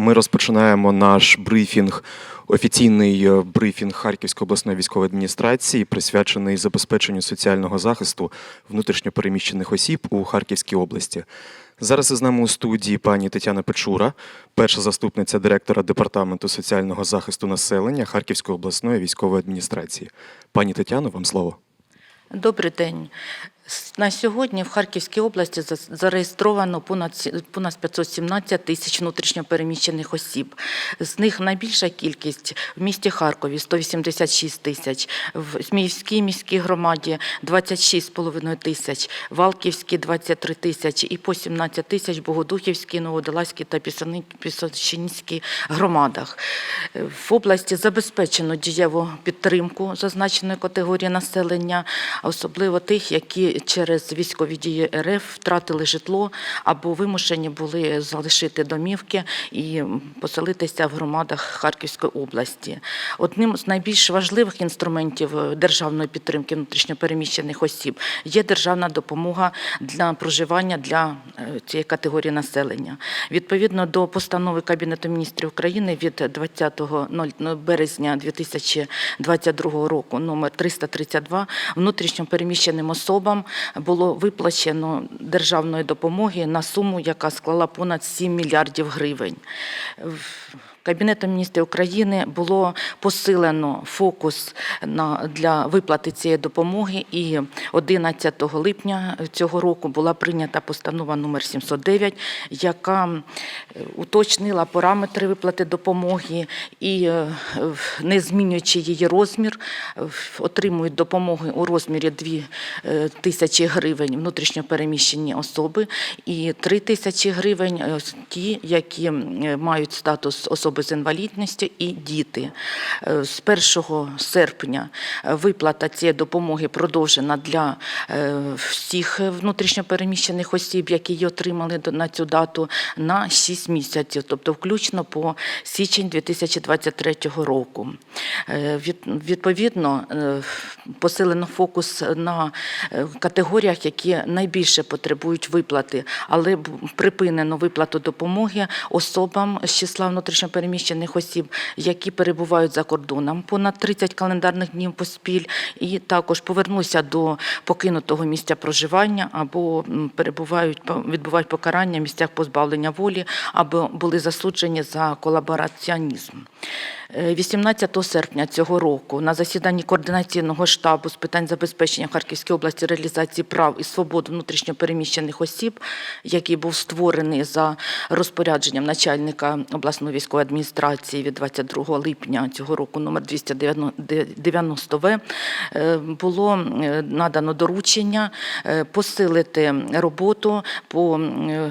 Ми розпочинаємо наш брифінг, офіційний е, брифінг Харківської обласної військової адміністрації, присвячений забезпеченню соціального захисту внутрішньопереміщених осіб у Харківській області. Зараз із нами у студії пані Тетяна Печура, перша заступниця директора департаменту соціального захисту населення Харківської обласної військової адміністрації. Пані Тетяно, вам слово. Добрий день. На сьогодні в Харківській області за- зареєстровано понад понад 517 тисяч внутрішньопереміщених осіб. З них найбільша кількість в місті Харкові 186 тисяч, в Зміївській міській громаді 26,5 тисяч, Валківській 23 тисячі і по 17 тисяч в Богодухівській, Новодолазькій та Пісочинській громадах. В області забезпечено дієву підтримку зазначеної категорії населення, особливо тих, які через військові дії РФ втратили житло або вимушені були залишити домівки і поселитися в громадах Харківської області. Одним з найбільш важливих інструментів державної підтримки внутрішньопереміщених осіб є державна допомога для проживання для е, цієї категорії населення. Відповідно до постанови Кабінету міністрів України від 20 березня 2022 року номер 332 внутрішньо переміщеним особам було виплачено державної допомоги на суму, яка склала понад 7 мільярдів гривень. Кабінетом міністрів України було посилено фокус на для виплати цієї допомоги, і 11 липня цього року була прийнята постанова номер 709, яка уточнила параметри виплати допомоги і, е, не змінюючи її розмір, е, отримують допомоги у розмірі 2 е, тисячі гривень внутрішньопереміщені особи і 3 тисячі гривень ті, які мають статус особи з інвалідністю і діти. Е, З 1 серпня виплата цієї допомоги продовжена для е, всіх внутрішньопереміщених осіб, які її отримали на цю дату, на 6 місяців, тобто включно по січень 2023 року. Е, Відповідно, посилено фокус на категоріях, які найбільше потребують виплати, але припинено виплату допомоги особам з числа внутрішньопереміщених осіб, які перебувають за кордоном понад 30 календарних днів поспіль, і також повернуться до покинутого місця проживання або перебувають відбувають покарання в місцях позбавлення волі, або були засуджені за колабораціонізм. Е, 18 серпня цього року на засіданні координаційного штабу з питань забезпечення в Харківській області реалізації прав і свобод внутрішньопереміщених осіб, який був створений за розпорядженням начальника обласної військової адміністрації від 22 липня цього року, номер 290 В, е, було е, надано доручення е, посилити роботу по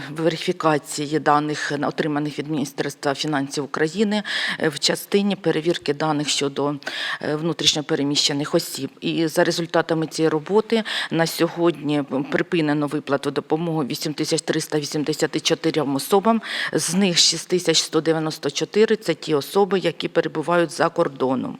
верифікації даних, отриманих від Міністерства фінансів України е, в частині перевірки даних щодо е, внутрішньопереміщених осіб. І за результатами цієї роботи на сьогодні припинено виплату допомоги 8384 особам, з них 6194 – це ті особи, які перебувають за кордоном.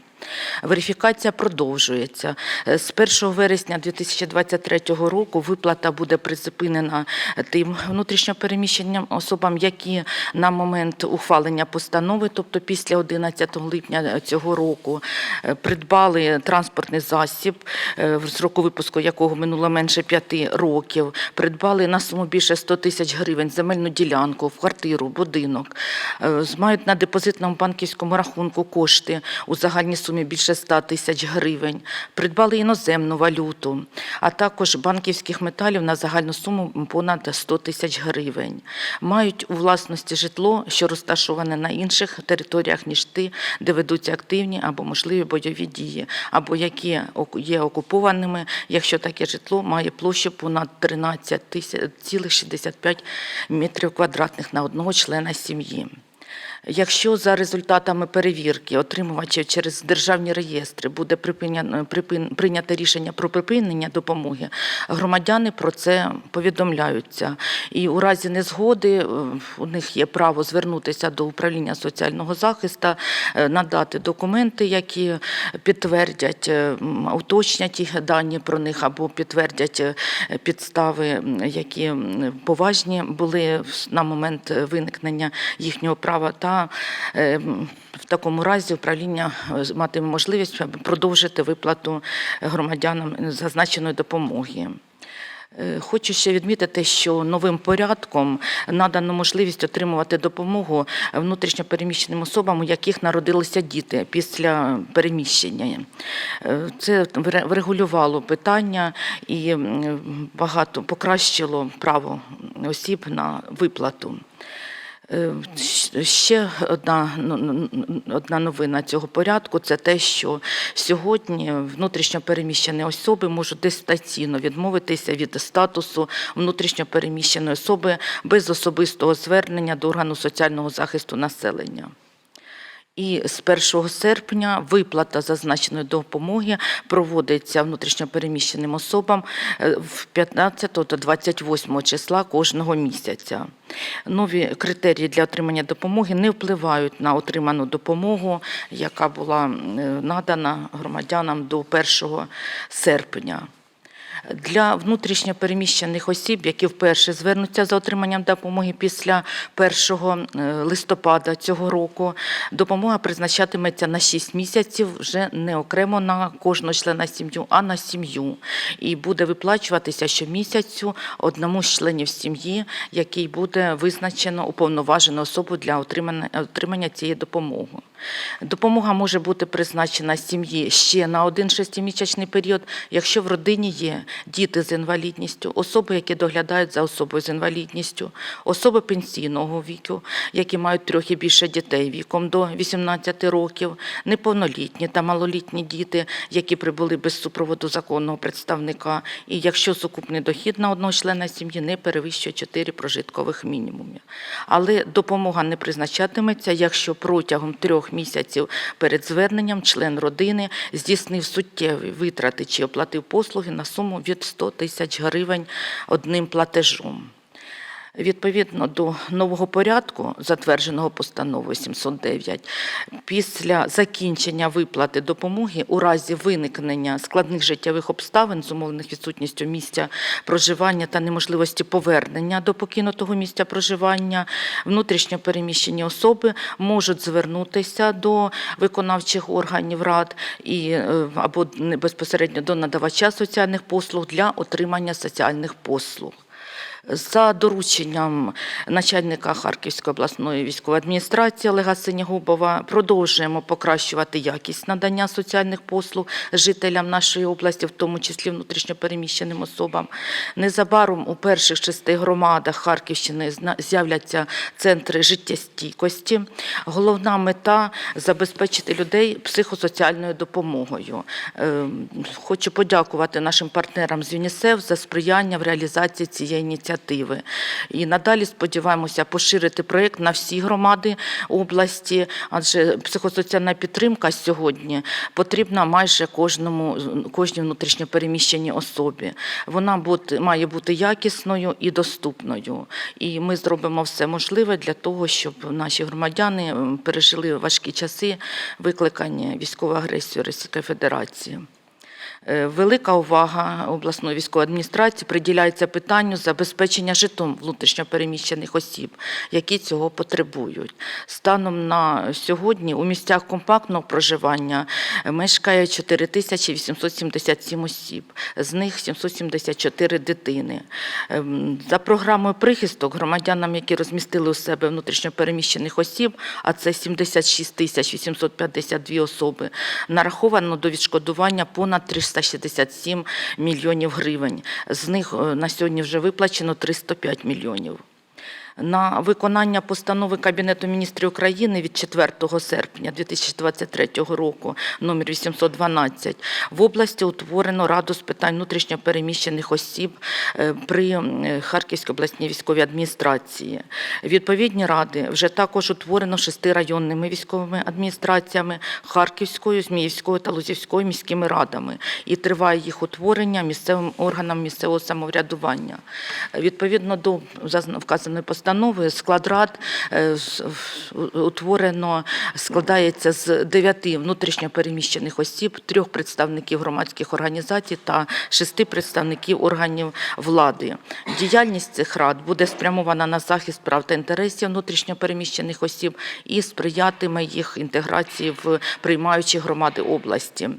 Верифікація продовжується. Е, З 1 вересня 2023 року виплата буде призупинена тим внутрішньопереміщенням особам, які на момент ухвалення постанови, тобто після 11 липня цього року, е, придбали транспортний засіб, е, сроку випуску якого минуло менше 5 років, придбали на суму більше 100 тисяч гривень земельну ділянку, квартиру, будинок, е, мають на депозитному банківському рахунку кошти у загальній сумі більше 100 тисяч гривень, придбали іноземну валюту, а також банківських металів на загальну суму понад 100 тисяч гривень. Мають у власності житло, що розташоване на інших територіях, ніж ті, де ведуться активні або можливі бойові дії, або які є окупованими, якщо таке житло має площу понад 13,65 метрів квадратних на одного члена сім'ї. Якщо за результатами перевірки отримувачів через державні реєстри буде припиня- припин- прийнято рішення про припинення допомоги, громадяни про це повідомляються. І у разі незгоди е, у них є право звернутися до управління соціального захисту, е, надати документи, які підтвердять, е, уточнять їх дані про них або підтвердять підстави, які поважні були на момент виникнення їхнього права, та та е, в такому разі управління е, матиме можливість продовжити виплату громадянам зазначеної допомоги. Е, Хочу ще відмітити, що новим порядком надано можливість отримувати допомогу внутрішньопереміщеним особам, у яких народилися діти після переміщення. Е, Це врегулювало питання і багато покращило право осіб на виплату. Е, Ще одна, ну, ну, одна новина цього порядку це те, що сьогодні внутрішньопереміщені особи можуть дистанційно відмовитися від статусу внутрішньопереміщеної особи без особистого звернення до органу соціального захисту населення. І з 1 серпня виплата зазначеної допомоги проводиться внутрішньопереміщеним особам е, в 15 та 28 числа кожного місяця. Нові критерії для отримання допомоги не впливають на отриману допомогу, яка була е, надана громадянам до 1 серпня. Для внутрішньопереміщених осіб, які вперше звернуться за отриманням допомоги після 1 е, листопада цього року, допомога призначатиметься на 6 місяців вже не окремо на кожного члена сім'ю, а на сім'ю. І буде виплачуватися щомісяцю одному з членів сім'ї, який буде визначено уповноважену особу для отримання, отримання цієї допомоги. Допомога може бути призначена сім'ї ще на один шестимісячний період, якщо в родині є діти з інвалідністю, особи, які доглядають за особою з інвалідністю, особи пенсійного віку, які мають трьох і більше дітей віком до 18 років, неповнолітні та малолітні діти, які прибули без супроводу законного представника, і якщо сукупний дохід на одного члена сім'ї не перевищує 4 прожиткових мінімумів. Але допомога не призначатиметься, якщо протягом трьох місяців перед зверненням член родини здійснив суттєві витрати чи оплатив послуги на суму від 100 тисяч гривень одним платежом. Відповідно до нового порядку, затвердженого постановою 709, після закінчення виплати допомоги у разі виникнення складних життєвих обставин, зумовлених відсутністю місця проживання та неможливості повернення до покинутого місця проживання, внутрішньо переміщені особи можуть звернутися до виконавчих органів рад і е, або безпосередньо до надавача соціальних послуг для отримання соціальних послуг. За дорученням начальника Харківської обласної військової адміністрації Олега Синягубова продовжуємо покращувати якість надання соціальних послуг жителям нашої області, в тому числі внутрішньопереміщеним особам. Незабаром у перших шести громадах Харківщини з'являться центри життєстійкості. Головна мета забезпечити людей психосоціальною допомогою. Е, Хочу подякувати нашим партнерам з ЮНІСЕФ за сприяння в реалізації цієї ініціативи. І надалі сподіваємося поширити проєкт на всі громади області, адже психосоціальна підтримка сьогодні потрібна майже кожному кожній внутрішньопереміщеній особі. Вона бути, має бути якісною і доступною. І ми зробимо все можливе для того, щоб наші громадяни пережили важкі часи викликані військовою агресією Російської Федерації. Е, Велика увага обласної військової адміністрації приділяється питанню забезпечення житлом внутрішньопереміщених осіб, які цього потребують. Станом на сьогодні у місцях компактного проживання мешкає 4877 осіб, з них 774 дитини. Ем, За програмою прихисток громадянам, які розмістили у себе внутрішньопереміщених осіб, а це 76 тисяч 852 особи, нараховано до відшкодування понад 367 мільйонів гривень. З них е, на сьогодні вже виплачено 305 мільйонів. На виконання постанови Кабінету міністрів України від 4 серпня 2023 року номер 812 в області утворено Раду з питань внутрішньопереміщених осіб е, при Харківській обласній військовій адміністрації. Відповідні ради вже також утворено шести районними військовими адміністраціями Харківською, Зміївською та Лузівською міськими радами. І триває їх утворення місцевим органам місцевого самоврядування. Відповідно до вказаної постанови установи склад рад е, утворено складається з дев'яти внутрішньопереміщених осіб, трьох представників громадських організацій та шести представників органів влади. Діяльність цих рад буде спрямована на захист прав та інтересів внутрішньопереміщених осіб і сприятиме їх інтеграції в приймаючі громади області.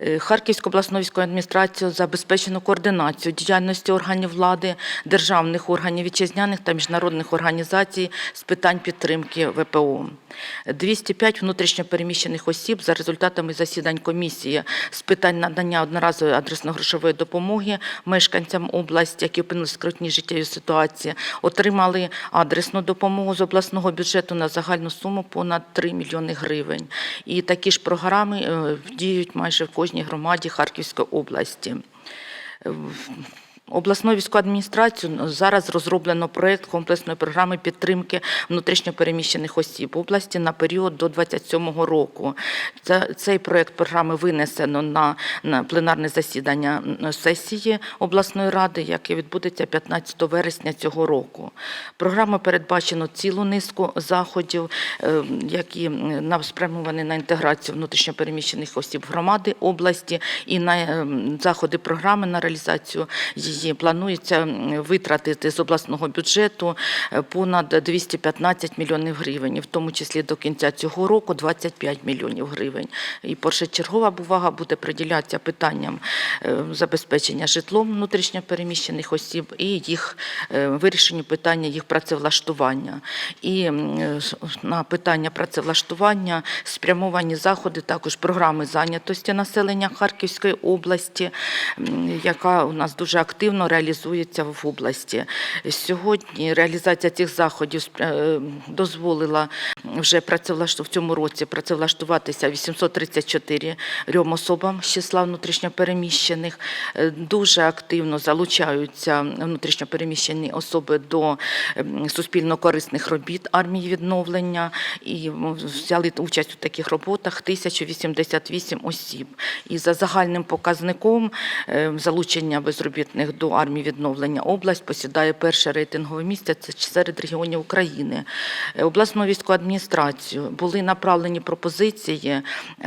Е, Харківською обласною військовою адміністрацією забезпечено координацію діяльності органів влади, державних органів вітчизняних та міжнародних організацій з питань підтримки ВПО. 205 внутрішньопереміщених осіб за результатами засідань комісії з питань надання одноразової адресно-грошової допомоги мешканцям області, які опинилися в скрутній життєвій ситуації, отримали адресну допомогу з обласного бюджету на загальну суму понад 3 мільйони гривень. І такі ж програми е, діють майже в кожній громаді Харківської області. Обласною військовою адміністрацією зараз розроблено проєкт комплексної програми підтримки внутрішньопереміщених осіб області на період до 27 року. Це, цей проєкт програми винесено на, на пленарне засідання сесії обласної ради, яке відбудеться 15 вересня цього року. Програма передбачено цілу низку заходів, е, які спрямовані на інтеграцію внутрішньопереміщених осіб громади області і на заходи програми на реалізацію її планується витратити з обласного бюджету е, понад 215 мільйонів гривень, в тому числі до кінця цього року 25 мільйонів гривень. І першочергова увага буде приділятися питанням е, забезпечення житлом внутрішньопереміщених осіб і їх е, вирішенню питання їх працевлаштування. І на питання працевлаштування спрямовані заходи, також програми зайнятості населення Харківської області, яка у нас дуже активно реалізується в області. Сьогодні реалізація цих заходів е, дозволила вже працевлашту в цьому році працевлаштуватися 834 особам з числа внутрішньопереміщених. Е, Дуже активно залучаються внутрішньопереміщені особи до суспільно-корисних робіт армії відновлення і взяли участь у таких роботах 1088 осіб. І за загальним показником е, залучення безробітних до армії відновлення область посідає перше рейтингове місце це серед регіонів України. Е, Обласною військовою адміністрацією були направлені пропозиції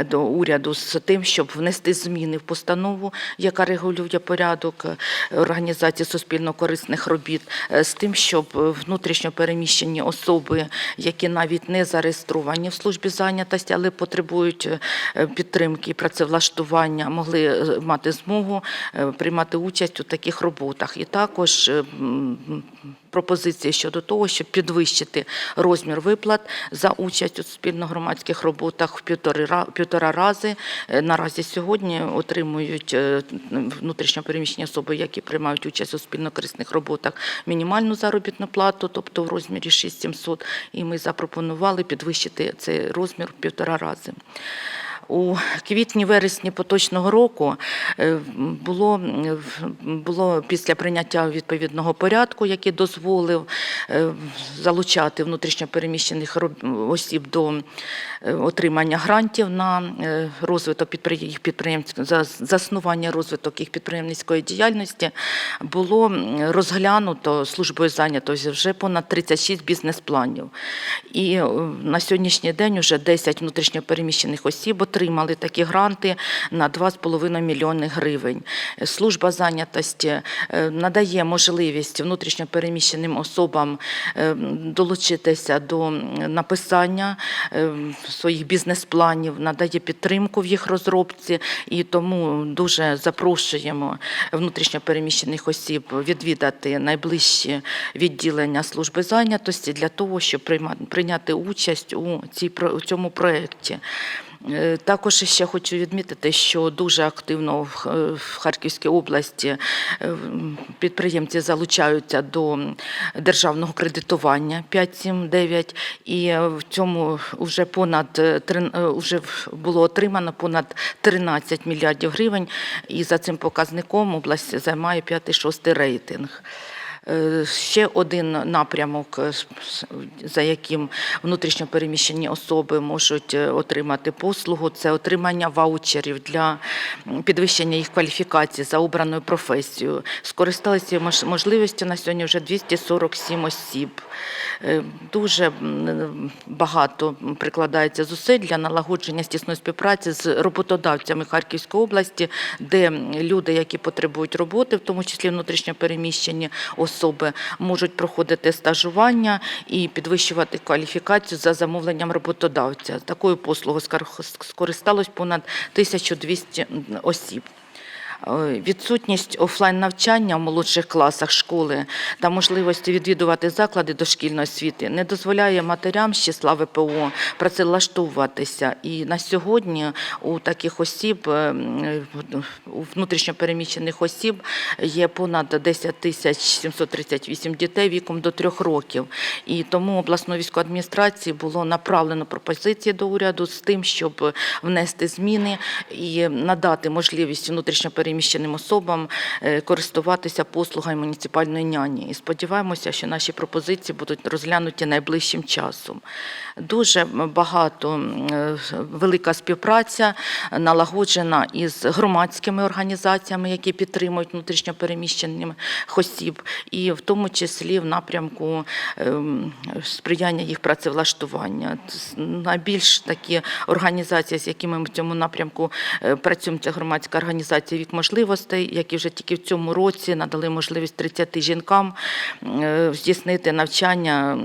до уряду з тим, щоб внести зміни в постанову, яка регулює порядок е, організації суспільно-корисних робіт, е, з тим, щоб е, внутрішньо переміщені особи, які навіть не зареєстровані в службі зайнятості, але потребують е, підтримки і працевлаштування, могли е, мати змогу е, приймати участь у таких роботах. І також е, пропозиції щодо того, щоб підвищити розмір виплат за участь у спільно-громадських роботах в півтори ра- півтора рази. Е, Наразі сьогодні отримують е, внутрішньопереміщені особи, які приймають участь у спільно-корисних роботах, мінімальну заробітну плату, тобто в розмірі 6700, і ми запропонували підвищити цей розмір в півтора рази. У квітні-вересні поточного року е, було, було після прийняття відповідного порядку, який дозволив е, залучати внутрішньопереміщених осіб до е, отримання грантів на розвиток їх підприємств, за заснування розвиток їх підприємницької діяльності, було розглянуто службою зайнятості вже понад 36 бізнес-планів. І на сьогоднішній день вже 10 внутрішньопереміщених осіб отримали такі гранти на 2,5 мільйони гривень. Служба зайнятості е, надає можливість внутрішньопереміщеним особам е, долучитися до написання е, своїх бізнес-планів, надає підтримку в їх розробці, і тому дуже запрошуємо внутрішньопереміщених осіб відвідати найближчі відділення служби зайнятості для того, щоб прийняти участь у цій у цьому проєкті. Е, Також ще хочу відмітити, що дуже активно в Харківській області е, підприємці залучаються до державного кредитування 579, і е, в цьому вже понад вже було отримано понад 13 мільярдів гривень, і за цим показником область займає 5-6 рейтинг. Е, Ще один напрямок, е, за яким внутрішньо переміщені особи можуть е, отримати послугу, це отримання ваучерів для підвищення їх кваліфікації за обраною професією. Скористалися можливістю на сьогодні вже 247 осіб. Дуже багато прикладається зусиль для налагодження стісної співпраці з роботодавцями Харківської області, де люди, які потребують роботи, в тому числі внутрішньо переміщені особи, можуть проходити стажування і підвищувати кваліфікацію за замовленням роботодавця. Такою послугою скористалось понад 1200 осіб. Е, Відсутність офлайн навчання в молодших класах школи та можливості відвідувати заклади дошкільної освіти не дозволяє матерям з числа ВПО працевлаштовуватися. І на сьогодні у таких осіб, е, у внутрішньопереміщених осіб є понад 10 тисяч 738 дітей віком до трьох років. І тому обласною військової адміністрації було направлено пропозиції до уряду з тим, щоб внести зміни і надати можливість внутрішньопереміщеним особам е, користуватися послугами муніципальної няні. І сподіваємося, що наші пропозиції будуть розглянуті найближчим часом. Дуже багато е, велика співпраця налагоджена із громадськими організаціями, які підтримують внутрішньопереміщених осіб, і в тому числі в напрямку ем, сприяння їх працевлаштування. Найбільш такі організації, з якими ми в цьому напрямку е, працюємо, це громадська організація вік можливостей, які вже тільки в цьому році надали можливість 30 жінкам е, здійснити навчання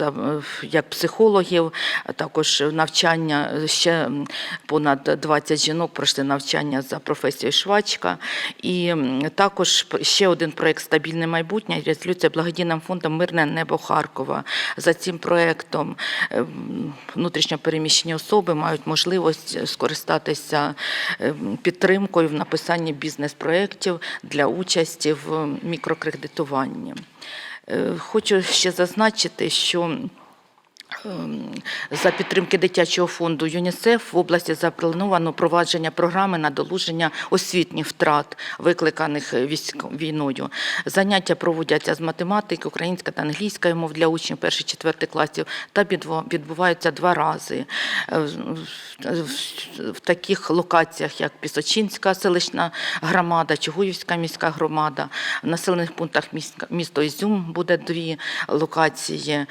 е, як психологів, також навчання ще понад 20 жінок пройшли навчання за професією швачка. І також ще один проєкт Стабільне майбутнє реалізується благодійним фондом Мирне небо Харкова. За цим проєктом е, м, внутрішньо переміщені особи мають можливість скористатися підтримкою в написанні бізнес-проєктів для участі в мікрокредитуванні. Е, Хочу ще зазначити, що за підтримки дитячого фонду ЮНІСЕФ в області заплановано провадження програми надолуження освітніх втрат, викликаних війною. Заняття проводяться з математики, українська та англійська мов для учнів перших четвертих класів та відбуваються два рази. Е, в- таких локаціях, як Пісочинська селищна громада, Чугуївська міська громада, в населених пунктах місто Ізюм буде дві локації, е,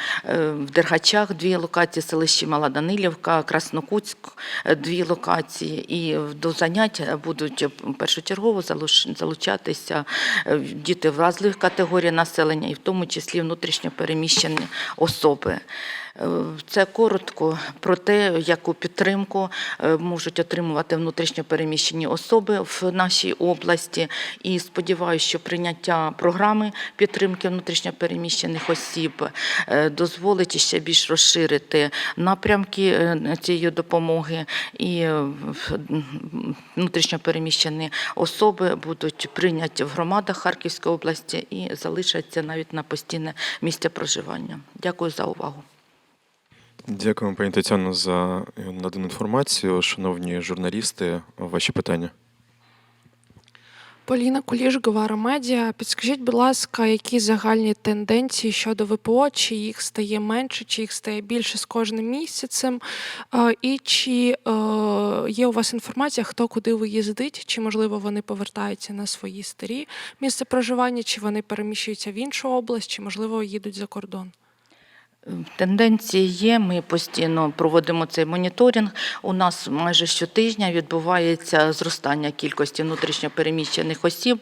в Дергачах дві локації, селищі Мала Данилівка, Краснокутськ е, дві локації. І до занять будуть першочергово залучатися е, діти вразливих категорій населення, і в тому числі внутрішньо переміщені особи. Е, Це коротко про те, яку підтримку е, можуть отримувати внутрішньо переміщені особи в нашій області. І сподіваюся, що прийняття програми підтримки внутрішньо переміщених осіб е, дозволить ще більш розширити напрямки цієї допомоги, і е, в- внутрішньо переміщені особи будуть прийняті в громадах Харківської області і залишаться навіть на постійне місце проживання. Дякую за увагу. Дякуємо, пані Тетяно, за надану інформацію. Шановні журналісти, ваші питання. Поліна Куліш, Гавара Медіа. Підскажіть, будь ласка, які загальні тенденції щодо ВПО? Чи їх стає менше, чи їх стає більше з кожним місяцем? І чи е, є у вас інформація, хто куди виїздить? Чи можливо вони повертаються на свої старі місця проживання, чи вони переміщуються в іншу область, чи можливо їдуть за кордон? Тенденції є. Ми постійно проводимо цей моніторинг. У нас майже щотижня відбувається зростання кількості внутрішньопереміщених осіб.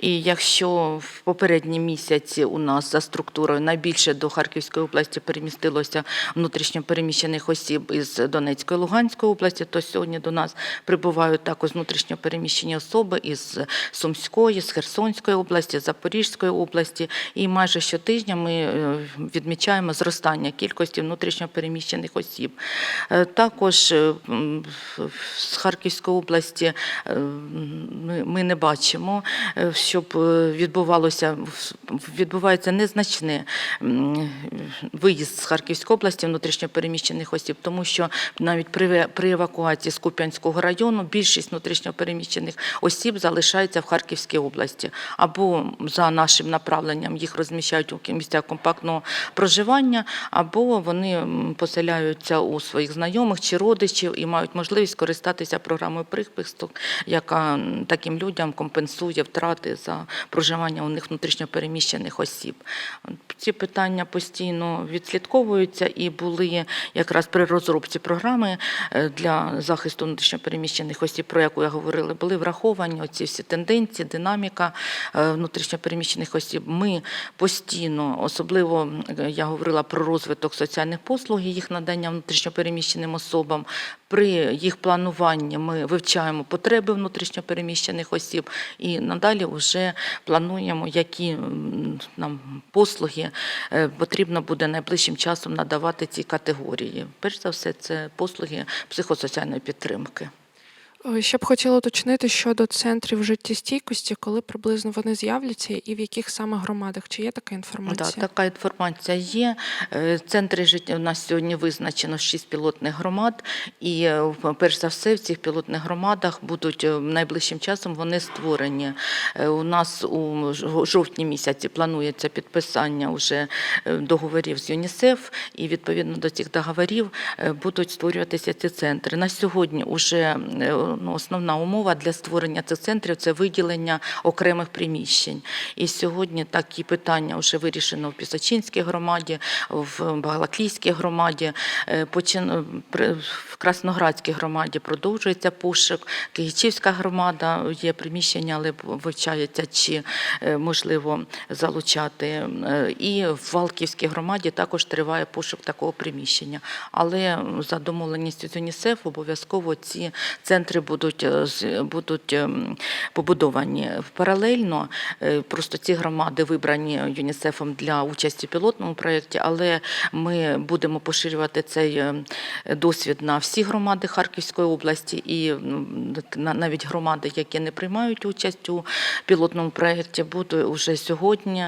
І якщо в попередні місяці у нас за структурою найбільше до Харківської області перемістилося внутрішньопереміщених осіб із Донецької Луганської області, то сьогодні до нас прибувають також внутрішньопереміщені особи із Сумської, з Херсонської області, Запорізької області. І майже щотижня ми е, відмічаємо зростання зростання кількості внутрішньопереміщених осіб. Е, Також е, з Харківської області е, ми- не бачимо, щоб відбувалося відбувається незначне виїзд з Харківської області внутрішньопереміщених осіб, тому що навіть при евакуації з Куп'янського району більшість внутрішньопереміщених осіб залишається в Харківській області або за нашим направленням їх розміщають у місцях компактного проживання, або вони поселяються у своїх знайомих чи родичів і мають можливість користатися програмою прихисток, яка таким людям компенсує втрати за проживання у них внутрішньопереміщених осіб. Ці питання постійно відслідковуються і були якраз при розробці програми е, для захисту внутрішньопереміщених осіб, про яку я говорила, були враховані оці всі тенденції, динаміка е, внутрішньопереміщених осіб. Ми постійно, особливо я говорила про розвиток соціальних послуг і їх надання внутрішньопереміщеним особам. При їх плануванні ми вивчаємо потреби внутрішньопереміщених осіб і надалі вже плануємо, які нам послуги е, потрібно буде найближчим часом надавати цій категорії. Перш за все, це послуги психосоціальної підтримки. Е, Ще б хотіла уточнити щодо центрів життєстійкості, коли приблизно вони з'являться і в яких саме громадах? Чи є така інформація? Да, така інформація є. Е, Центри життя у нас сьогодні визначено шість пілотних громад, і е, перш за все в цих пілотних громадах будуть найближчим часом вони створені. У нас у жовтні місяці планується підписання вже договорів з ЮНІСЕФ, і відповідно до цих договорів будуть створюватися ці центри. На сьогодні вже ну, основна умова для створення цих центрів це виділення окремих приміщень. І сьогодні такі питання вже вирішено в Пісочинській громаді, в Баглаклійській громаді, е, при- в Красноградській громаді продовжується пошук. Київська громада є приміщення, але вивчається, чи е, можливо залучати. Е, І в Валківській громаді також триває пошук такого приміщення. Але за домовленістю з ЮНІСЕФ обов'язково ці центри будуть, е, будуть ем, побудовані паралельно. Е, Просто ці громади вибрані ЮНІСЕФом для участі в пілотному проєкті, але ми будемо поширювати цей е, досвід на всі громади Харківської області і навіть громади, які не приймають участь у пілотному проєкті, будуть вже сьогодні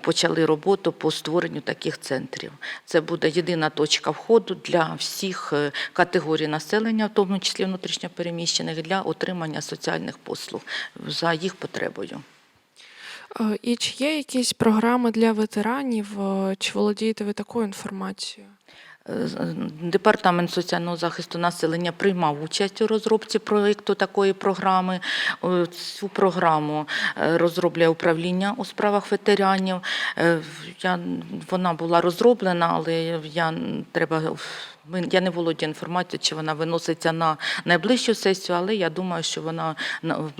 почали роботу по створенню таких центрів. Це буде єдина точка входу для всіх категорій населення, в тому числі внутрішньопереміщених, для отримання соціальних послуг за їх потребою. Е, І чи є якісь програми для ветеранів? е, Чи володієте ви такою інформацією? Е, Департамент соціального захисту населення приймав участь у розробці проєкту такої програми. Цю програму розробляє управління у справах ветеранів. Я, вона була розроблена, але я треба. Я не володію інформацією, чи вона виноситься на найближчу сесію, але я думаю, що вона на в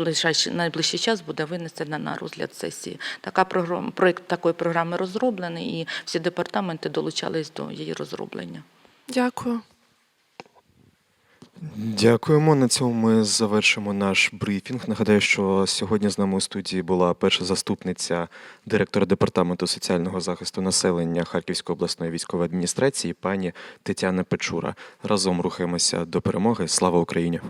найближчий час буде винесена на розгляд сесії. Така програма, проект такої програми розроблений, і всі департаменти долучались до її розроблення. Дякую. Дякуємо. На цьому ми завершимо наш брифінг. Нагадаю, що сьогодні з нами у студії була перша заступниця директора департаменту соціального захисту населення Харківської обласної військової адміністрації, пані Тетяна Печура. Разом рухаємося до перемоги. Слава Україні!